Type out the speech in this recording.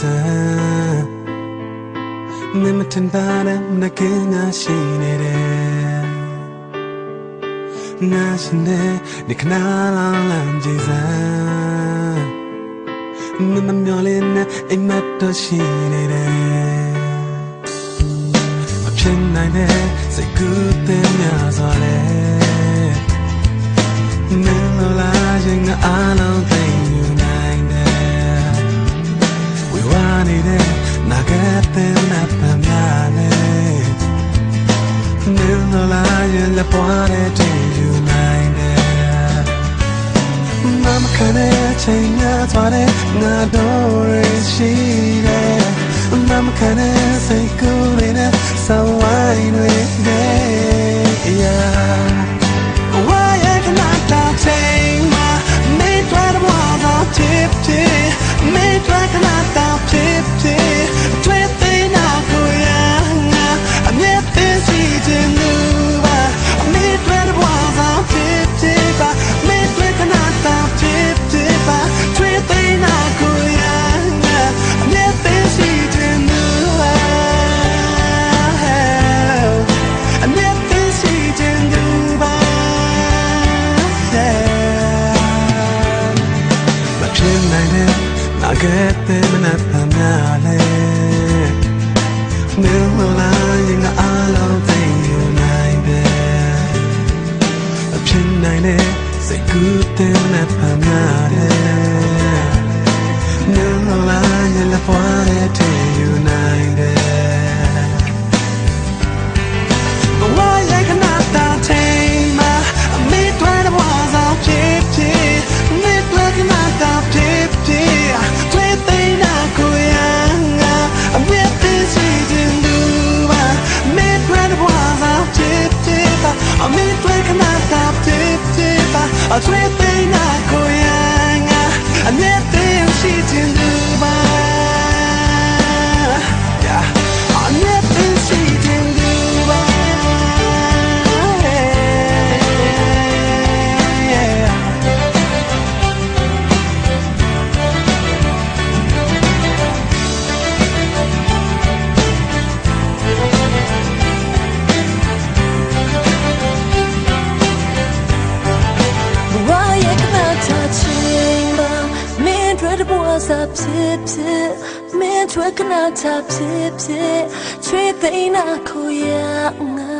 စမ်းမင်းမထင်တာတဲ့မကင်းငါရှိနေတယ်ငါရှင်တဲ့ဒီခဏလောက်လမ်းကြည့်စမ်းမင်းမမျောလင်းနဲ့အိမ်မက်တော့ရှိနေတယ်မဖြစ်နိုင်တဲ့စိတ်ကူးတဲ့များစွာလေ ရင်လက်ပွားတဲ့တည်ယူနိုင်တယ်မမခနဲ့ချိန်များစွာတဲ့ငါတို့ရရှိတယ်မမခနဲ့စိတ်ကူးလေးနဲ့ဆောင်းဝိုင်းတွေ ငါကဲ့တဲ့မနက်ဖြန်များလဲမင်းလိုလားရင်ငါအားလုံးသိယူနို chip try thing not go young I'm yet busy try to was up tip tip Man try cannot tap tip tip Treat they not cool yeah